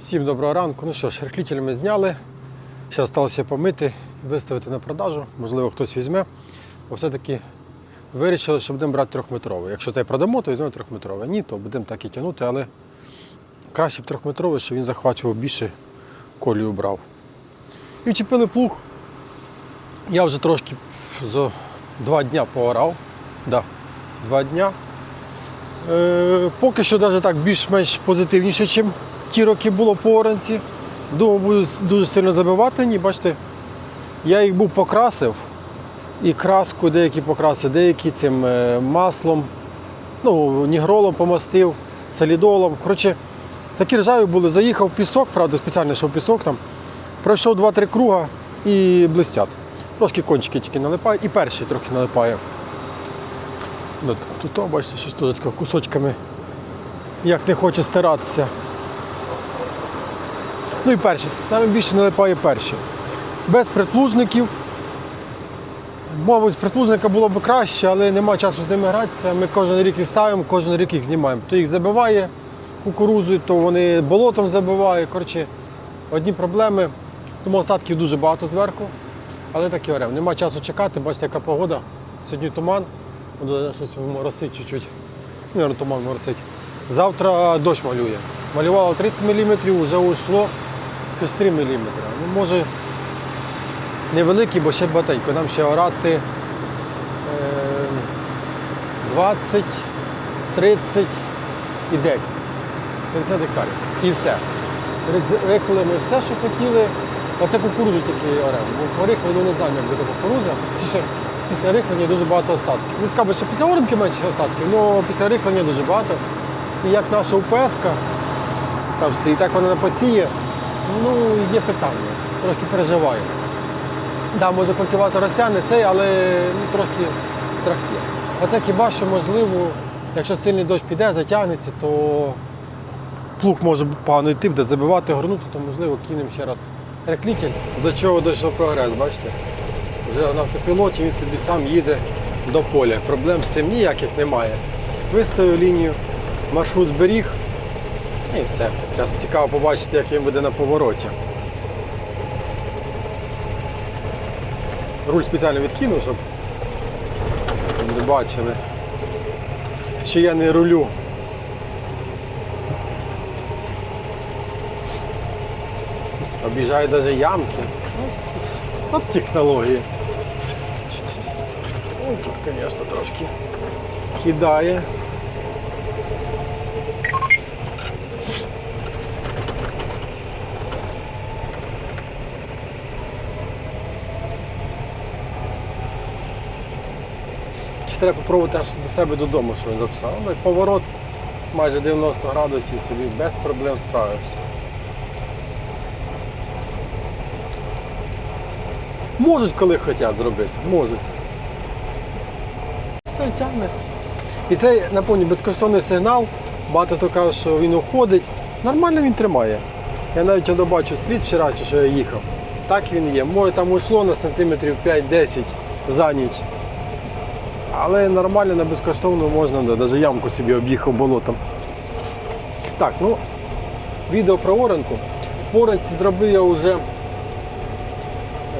Всім доброго ранку. Ну що ж, рехлітель ми зняли. Ще залишилося помити виставити на продажу. Можливо, хтось візьме. Бо все-таки вирішили, що будемо брати трьохметровий. Якщо цей продамо, то візьмемо трьохметровий. Ні, то будемо так і тягнути, але краще б трьохметровий, щоб він захвачував більше колію брав. І вчепили плуг. Я вже трошки за два дня поорав. Да, два дня. Е, поки що навіть так більш-менш позитивніше, ніж ті роки було по оранці. Думав, буду дуже сильно забивати. Ні, бачите, я їх був покрасив. І краску деякі покрасив, деякі цим е, маслом, ну, нігролом помастив, солідолом. Коротше, такі ржаві були. Заїхав пісок, правда, спеціально йшов пісок там. Пройшов 2-3 круга і блистять. Трошки кончики тільки налипають, і перший трохи налипає. Тут, бачите, щось таке кусочками, як не хоче стиратися. Ну і перший, саме більше налипає перший. Без притлужників. Мабуть, з притлужника було б краще, але нема часу з ними гратися. Ми кожен рік їх ставимо, кожен рік їх знімаємо. То їх забиває кукурузою, то вони болотом забивають. Коротше, одні проблеми. Тому остатків дуже багато зверху. Але так і орем. Нема часу чекати, бачите, яка погода. Сьогодні туман, щось моросить чуть-чуть. Наверно, туман моросить. Завтра дощ малює. Малювало 30 мм, вже уйшло щось 3 мм. Ну, може, невеликий, бо ще батенько. Нам ще орати е, 20, 30 і 10. 50 гектарів. І все. Рихли ми все, що хотіли. Оце кукурудзу тільки орем. Бо по рихленню не знаємо, як буде кукурудза. Чи ще після рихлення дуже багато остатків. Не скажу, що після оренки менше остатків, але після рихлення дуже багато. І як наша УПС, там стоїть, так вона на посіє, ну є питання. Трошки переживаю. Да, може культиватор розтягне цей, але ну, трошки страх є. Оце хіба що можливо, якщо сильний дощ піде, затягнеться, то плуг може погано йти, буде забивати, горнути, то можливо кинемо ще раз реклітель. До чого дійшов прогрес, бачите? Вже на автопілоті він собі сам їде до поля. Проблем з цим ніяких немає. Виставив лінію, маршрут зберіг і все. Зараз цікаво побачити, як він буде на повороті. Руль спеціально відкинув, щоб не бачили, що я не рулю. Обіжаю навіть ямки. От, технології. Ой, тут, звісно, трошки кидає. Треба попробувати аж до себе додому, що він записав. Ну, поворот майже 90 градусів собі без проблем справився. Можуть, коли хочуть зробити. Можуть. Все тягне. І цей, напевно, безкоштовний сигнал. Багато хто каже, що він уходить. Нормально він тримає. Я навіть його бачу слід вчора, що я їхав. Так він є. Моє там уйшло на сантиметрів 5-10 за ніч. Але нормально на безкоштовно можна, навіть ямку собі об'їхав болотом. Так, ну, відео про оранку. По оранці зробив я вже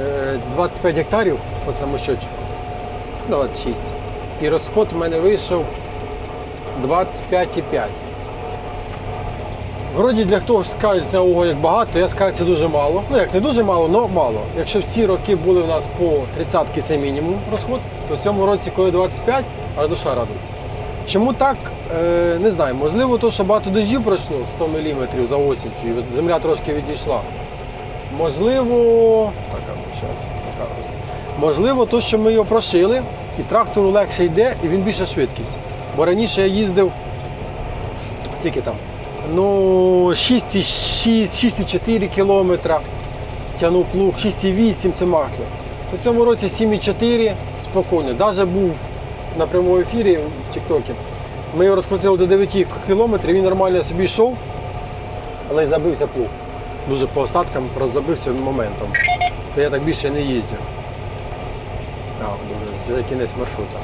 е, 25 гектарів по цьому щочку. 26. І розход в мене вийшов 25,5. Вроді для скаже, це ого як багато, я скажу, це дуже мало. Ну як не дуже мало, але мало. Якщо в ці роки були у нас по 30 це мінімум розход, то в цьому році, коли 25, аж душа радується. Чому так? Е, не знаю. Можливо, то, що багато дощів пройшло 100 мм за осінь, і земля трошки відійшла. Можливо, так, а ну, можливо, то, що ми його прошили, і трактору легше йде, і він більша швидкість. Бо раніше я їздив, скільки там? Ну, 6,4 кілометра тягнув плуг, 6,8 це максимум. У цьому році 7,4 спокійно. Навіть був на прямому ефірі в Тіктокі. Ми його розкрутили до 9 кілометрів, він нормально собі йшов, але й забився плуг. Дуже по остаткам роззабився моментом. То я так більше не їздю. А, дуже кінець маршрута.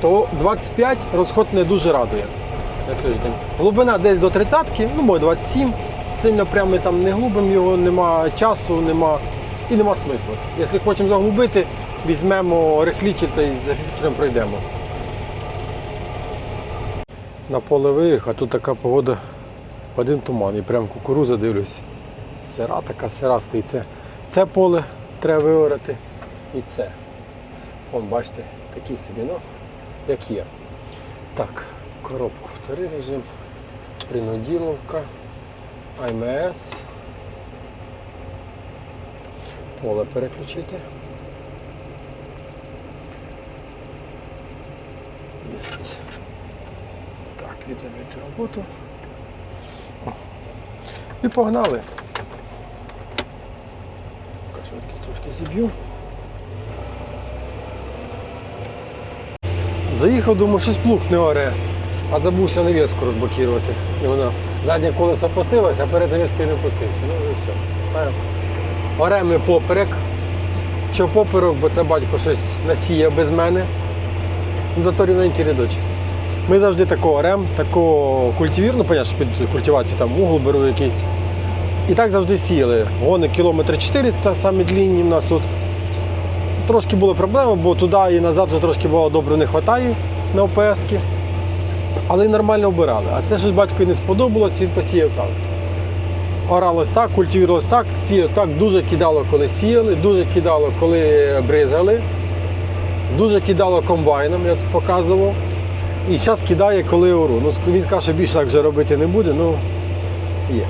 То 25 розход не дуже радує. На сьогоднішній день. Глибина десь до 30, ну може 27. Сильно прямо ми там не глубимо його, нема часу, нема і нема смислу. Якщо хочемо заглубити, візьмемо рихлітель та із рихлітелем пройдемо. На поле виїхав, а тут така погода, один туман. І прям кукуруза дивлюсь. Сира така сира стоїть. Це, це поле треба виорати і це. Вон, бачите, такий собі, ну, як є. Так, коробку вторий режим, принуділовка, АМС. Поле переключити. Так, відновити роботу. І погнали. Швидкість трошки зіб'ю. Заїхав, думаю, щось плуг не оре, а забувся навіску розблокувати. І вона заднє колесо опустилося, а перед навіскою не опустився. Ну і все. Ставимо. Ореми поперек. Що поперек, бо це батько щось насіяв без мене. Ну, Зато рівненькі рядочки. Ми завжди такого орем, такого культивір, ну, понятно, що під культивацію там угол беру якийсь. І так завжди сіяли. Гони кілометри 400, самі длінні в нас тут. Трошки були проблеми, бо туди і назад вже трошки було добре не вистачає на ОПС-ки. Але й нормально обирали. А це щось батькові не сподобалось, він посіяв так. Оралось так, культивірувалось так, сіяв так, дуже кидало, коли сіяли, дуже кидало, коли бризали, дуже кидало комбайном, я тут показував. І зараз кидає, коли ору. Ну, він каже, що більше так вже робити не буде, ну є.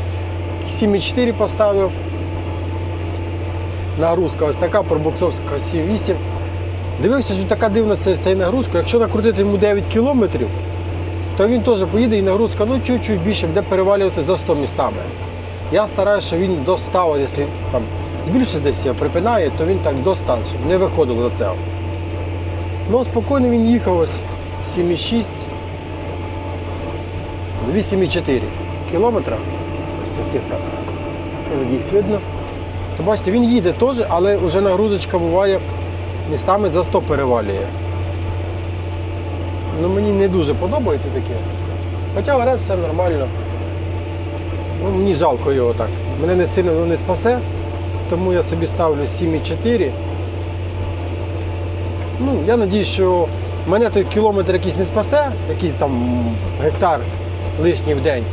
7,4 поставив. Нагрузка ось така, пробуксовська 7,8. Дивився, що така дивна це стає нагрузка. Якщо накрутити йому 9 кілометрів, то він теж поїде і нагрузка ну, чуть-чуть більше буде перевалювати за 100 містами. Я стараюся, щоб він до 100, якщо там збільшиться десь я припинає, то він так до 100, щоб не виходило до цього. Ну, спокійно він їхав ось 7,6, 8,4 кілометра. Ось ця цифра. Надіюсь, видно. То бачите, він їде теж, але вже нагрузочка буває містами за 100 перевалює. Ну, мені не дуже подобається таке. Хоча варе все нормально. Ну, мені жалко його так. Мене не сильно воно не спасе, тому я собі ставлю 7,4. Ну, я надію, що мене той кілометр якийсь не спасе, якийсь там гектар лишній в день,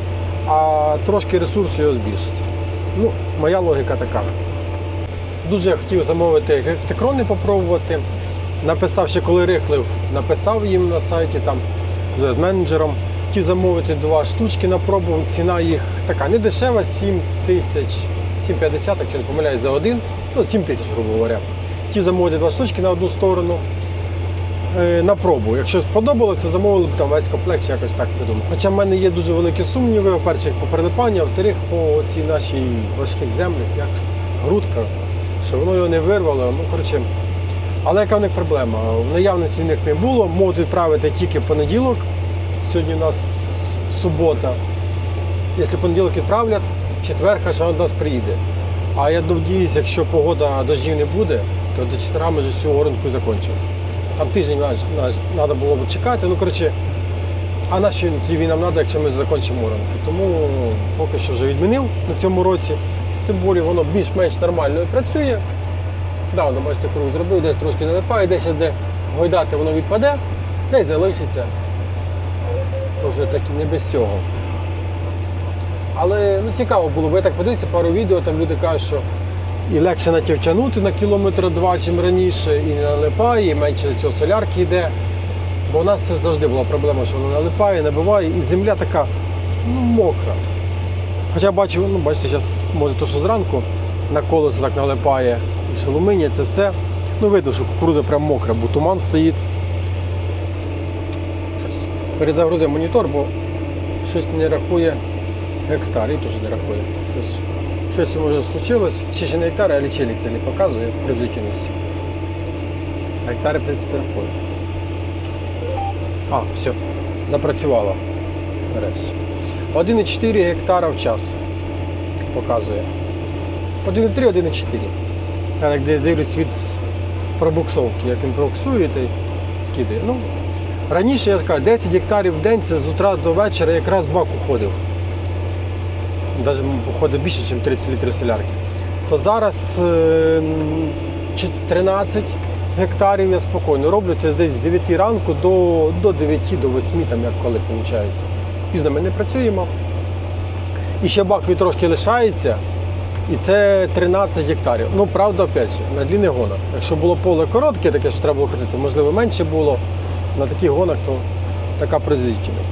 а трошки ресурсу його збільшить. Ну, моя логіка така. Дуже я хотів замовити гектикрони попробувати. Написав ще коли рихлив, написав їм на сайті там з менеджером. Хотів замовити два штучки на пробу. Ціна їх така не дешева, 7 тисяч, 7,50, якщо не помиляюсь, за один. Ну, 7 тисяч, грубо говоря. Хотів замовити два штучки на одну сторону е, на пробу. Якщо сподобалося, замовили б там весь комплект чи якось так придумав. Хоча в мене є дуже великі сумніви, по-перше, по прилипанню, а вторих по цій нашій важких землях, як грудка, що воно його не вирвало. Ну, коротше. Але яка в них проблема? В наявності в них не було, можуть відправити тільки в понеділок. Сьогодні у нас субота. Якщо понеділок відправлять, четвер хай до нас приїде. А я надіюсь, якщо погода дощів не буде, то до четверга ми вже всю горонку закінчимо. Там тиждень треба було б чекати. Ну, коротше, а на що нам треба, якщо ми закінчимо горонку. Тому поки що вже відмінив на цьому році. Тим більше воно більш-менш нормально працює. Да, воно, бачите, круг зробив, десь трошки налипає, десь де гойдати воно відпаде, десь залишиться. То вже так не без цього. Але ну, цікаво було, бо я так подивився пару відео, там люди кажуть, що і легше натягнути на кілометр два, чим раніше, і не налипає, і менше цього солярки йде. Бо у нас завжди була проблема, що воно налипає, набиває, і земля така ну, мокра. Хоча бачу, ну бачите, зараз може то, що зранку на колесо так налипає шалумині, це все. Ну видно, що кукурудза прям мокра, бо туман стоїть. Перезагрузив монітор, бо щось не рахує гектар, і теж не рахує. Щось, щось може случилось. Ще ще не гектар, а лічильник це не показує при звітності. Гектари, в принципі, рахує. А, все, запрацювало. 1,4 гектара в час показує. 1,3, 1,4. Я так дивлюсь від пробуксовки, як він пробуксує та й скидає. Ну, Раніше я сказав, 10 гектарів в день це з утра до вечора якраз бак уходив. Навіть виходить більше, ніж 30 літрів солярки. То зараз е, 13 гектарів я спокійно роблю. Це десь з 9 ранку до, до 9, до 8, там як коли виходить. Пізно ми не працюємо. І ще бак трошки лишається. І це 13 гектарів. Ну, правда, опять же, на длінних гонах. Якщо було поле коротке, таке, що треба було крутити, можливо, менше було. На таких гонах, то така производительність.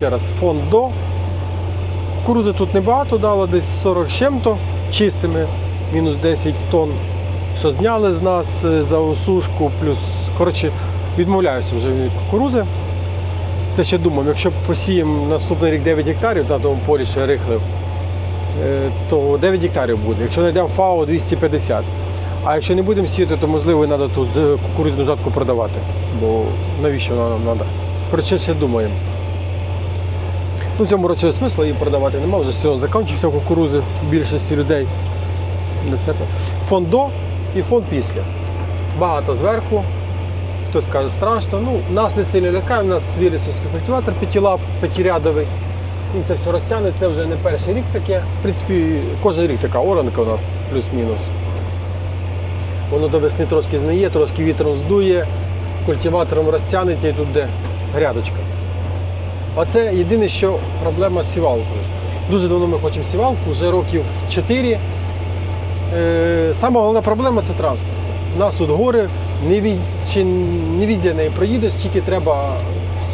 Ще раз, фонд до. Кукурузи тут небагато дало, десь 40 з чим-то чистими, мінус 10 тонн, що зняли з нас е, за осушку, плюс, коротше, відмовляюся вже від кукурузи. Те ще думав, якщо посіємо наступний рік 9 гектарів на тому полі, я рихлив, то 9 гектарів буде. Якщо знайдемо ФАО 250. А якщо не будемо сіяти, то можливо треба ту кукурудзяну жатку продавати. Бо навіщо вона нам треба? Коротше, ще думаємо. Ну, в цьому році смисла її продавати немає, вже сезон закінчився кукурузи в більшості людей. Фонд до і фонд після. Багато зверху. Хтось каже страшно. Ну, нас не сильно лякає, у нас вілісовський культиватор п'ятилап, п'ятирядовий. Він це все розтягне, це вже не перший рік таке. В принципі, кожен рік така оранка у нас, плюс-мінус. Воно до весни трошки знає, трошки вітром здує, культиватором розтягнеться і тут де грядочка. Оце єдине, що проблема з сівалкою. Дуже давно ми хочемо сівалку, вже років 4. Е, сама головна проблема це транспорт. У нас тут гори, не, віз... чи не візде неї проїдеш, тільки треба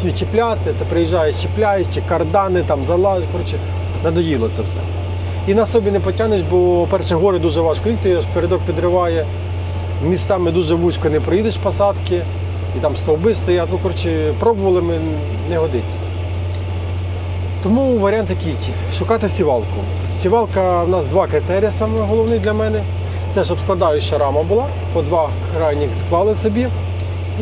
відчіпляти, це приїжджаєш, чіпляєш, чи кардани, там залазь, коротше, надоїло це все. І на собі не потягнеш, бо перше гори дуже важко їхати, аж передок підриває. Містами дуже вузько не проїдеш посадки, і там стовби стоять. Ну, коротше, пробували ми, не годиться. Тому варіант такий шукати сівалку. Сівалка в нас два критерії саме головні для мене. Це щоб складаюча рама була, по два крайніх склали собі.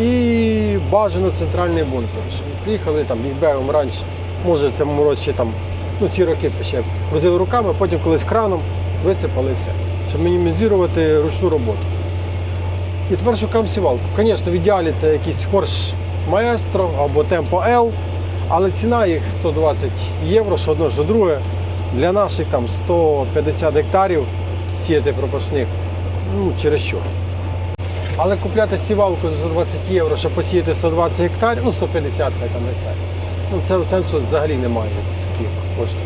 І бажано центральний бункер. Приїхали там бігбеєм раніше, може цьому ще там, ну ці роки ще возили руками, потім колись краном висипали все, щоб мінімізувати ручну роботу. І тепер шукаємо сівалку. Звісно, в ідеалі це якийсь хорш маестро або темпо L, але ціна їх 120 євро, що одне, що друге. Для наших там 150 гектарів сіяти пропашник, ну через що. Але купляти сівалку за 120 євро, щоб посіяти 120 гектарів, ну 150 хай там гектарів. Ну це сенсу взагалі немає таких коштів.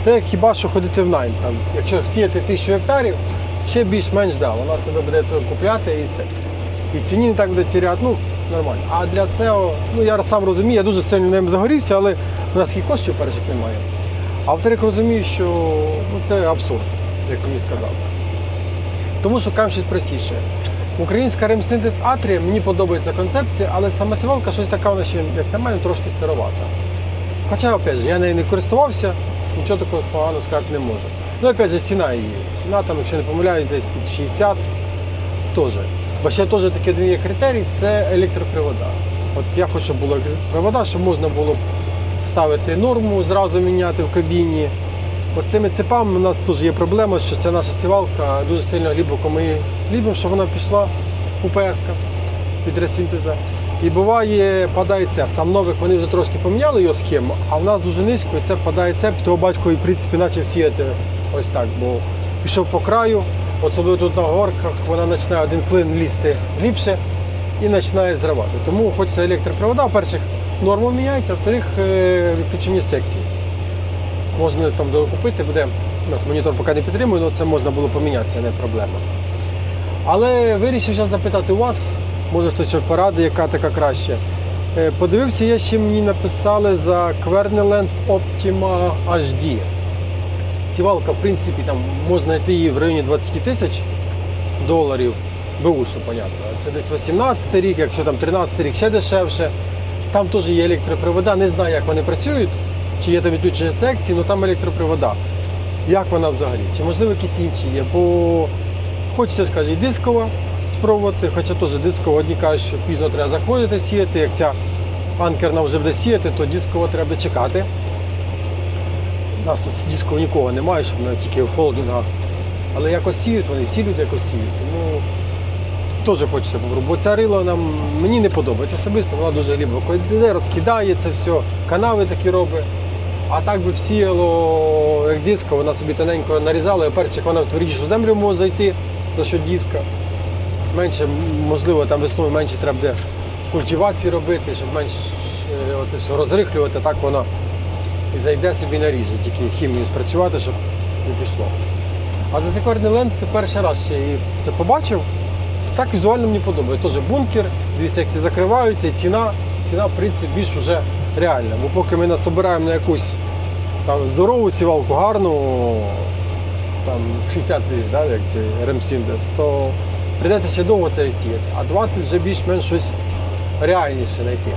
Це хіба що ходити в найм. Там, якщо сіяти 1000 гектарів, ще більш-менш да, вона себе буде купляти і все. І ціні не так буде тіряти, ну нормально. А для цього, ну я сам розумію, я дуже сильно ним загорівся, але у нас і коштів перших немає. А вторих розумію, що ну, це абсурд, як мені сказав. Тому шукаємо щось простіше. Українська ремсинтез Атрія, мені подобається концепція, але сама сівалка щось така, вона ще, як на мене, трошки сировата. Хоча, опять же, я нею не користувався, нічого такого поганого сказати не можу. Ну, опять же, ціна її. Ціна там, якщо не помиляюсь, десь під 60 теж. Бо ще теж такий один є критерій це електропривода. От я хочу, щоб була електропривода, щоб можна було ставити норму, зразу міняти в кабіні. Оцими цепами у нас теж є проблема, що ця наша сівалка дуже сильно глибоко ми любимо, щоб вона пішла у ПСК під ресінтеза. І буває, падає цеп. Там нових вони вже трошки поміняли його схему, а в нас дуже низько, і це падає цеп, того батько і в принципі почав сіяти ось так. Бо пішов по краю, особливо тут на горках, вона починає один клин лізти глибше і починає зривати. Тому хочеться електропривода, перших норма міняється, а вторих е, відключення секції. Можна там докупити, буде. У нас монітор поки не підтримує, але це можна було поміняти, це не проблема. Але вирішив зараз запитати у вас, може хтось що порадить, яка така краще. Е, Подивився, я ще мені написали за Querneland Optima HD. Сівалка, в принципі, там можна знайти її в районі 20 тисяч доларів. Беушно, понятно. Це десь 18 рік, якщо там 13 рік ще дешевше. Там теж є електропривода, не знаю, як вони працюють, чи є там відключення секції, але там електропривода. Як вона взагалі? Чи можливо якісь інші є? Бо хочеться скажімо, і дискова спробувати, хоча теж дискова, одні кажуть, що пізно треба заходити сіяти, як ця анкерна вже буде сіяти, то дискова треба чекати. У нас тут дискового нікого немає, щоб ми тільки в холдингах. Але якось сіють вони, всі люди якось сіють. Тому теж хочеться попробувати. Бо ця рила нам мені не подобається особисто, вона дуже глибоко йде, розкидає це все, канави такі робить. А так би всіяло, як диска, вона собі тоненько нарізала, і перчик вона в твердішу землю може зайти за що диска. Менше, можливо, там весною менше треба буде культивації робити, щоб менше е, оце все розрихлювати, так воно і зайде собі наріже, тільки хімію спрацювати, щоб не пішло. А за секверний ленд перший раз ще і це побачив. Так візуально мені подобається. Теж бункер, дві секції закриваються, і ціна, ціна в принципі, більш вже реальна. Бо поки ми насобираємо на якусь там, здорову сівалку, гарну, там 60 тисяч, да, як це ремсіндес, то прийдеться ще довго це сіяти. А 20 вже більш-менш щось реальніше знайти.